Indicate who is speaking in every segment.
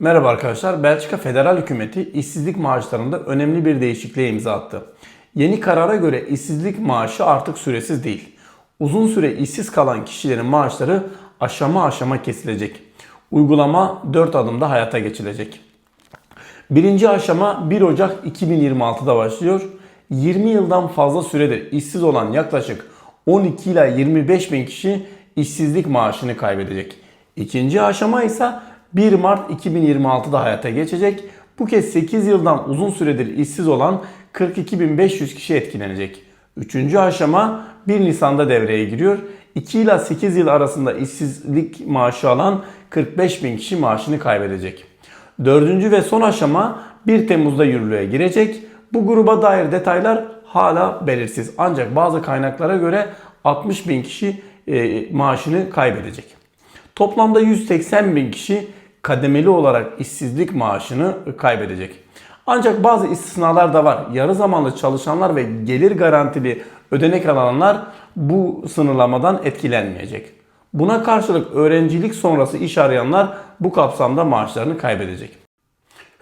Speaker 1: Merhaba arkadaşlar. Belçika Federal Hükümeti işsizlik maaşlarında önemli bir değişikliğe imza attı. Yeni karara göre işsizlik maaşı artık süresiz değil. Uzun süre işsiz kalan kişilerin maaşları aşama aşama kesilecek. Uygulama 4 adımda hayata geçilecek. Birinci aşama 1 Ocak 2026'da başlıyor. 20 yıldan fazla süredir işsiz olan yaklaşık 12 ila 25 bin kişi işsizlik maaşını kaybedecek. İkinci aşama ise 1 Mart 2026'da hayata geçecek. Bu kez 8 yıldan uzun süredir işsiz olan 42.500 kişi etkilenecek. Üçüncü aşama 1 Nisan'da devreye giriyor. 2 ila 8 yıl arasında işsizlik maaşı alan 45 bin kişi maaşını kaybedecek. Dördüncü ve son aşama 1 Temmuz'da yürürlüğe girecek. Bu gruba dair detaylar hala belirsiz. Ancak bazı kaynaklara göre 60 bin kişi e, maaşını kaybedecek. Toplamda 180 bin kişi kademeli olarak işsizlik maaşını kaybedecek. Ancak bazı istisnalar da var. Yarı zamanlı çalışanlar ve gelir garantili ödenek alanlar bu sınırlamadan etkilenmeyecek. Buna karşılık öğrencilik sonrası iş arayanlar bu kapsamda maaşlarını kaybedecek.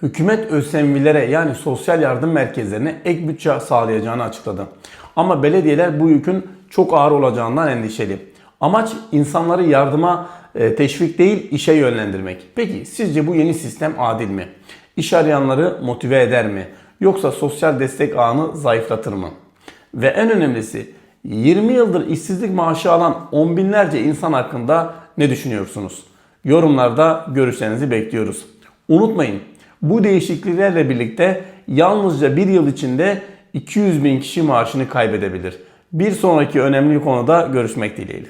Speaker 1: Hükümet ÖSYM'lilere yani sosyal yardım merkezlerine ek bütçe sağlayacağını açıkladı. Ama belediyeler bu yükün çok ağır olacağından endişeli. Amaç insanları yardıma e, teşvik değil işe yönlendirmek. Peki sizce bu yeni sistem adil mi? İş arayanları motive eder mi? Yoksa sosyal destek ağını zayıflatır mı? Ve en önemlisi 20 yıldır işsizlik maaşı alan on binlerce insan hakkında ne düşünüyorsunuz? Yorumlarda görüşlerinizi bekliyoruz. Unutmayın bu değişikliklerle birlikte yalnızca bir yıl içinde 200 bin kişi maaşını kaybedebilir. Bir sonraki önemli konuda görüşmek dileğiyle.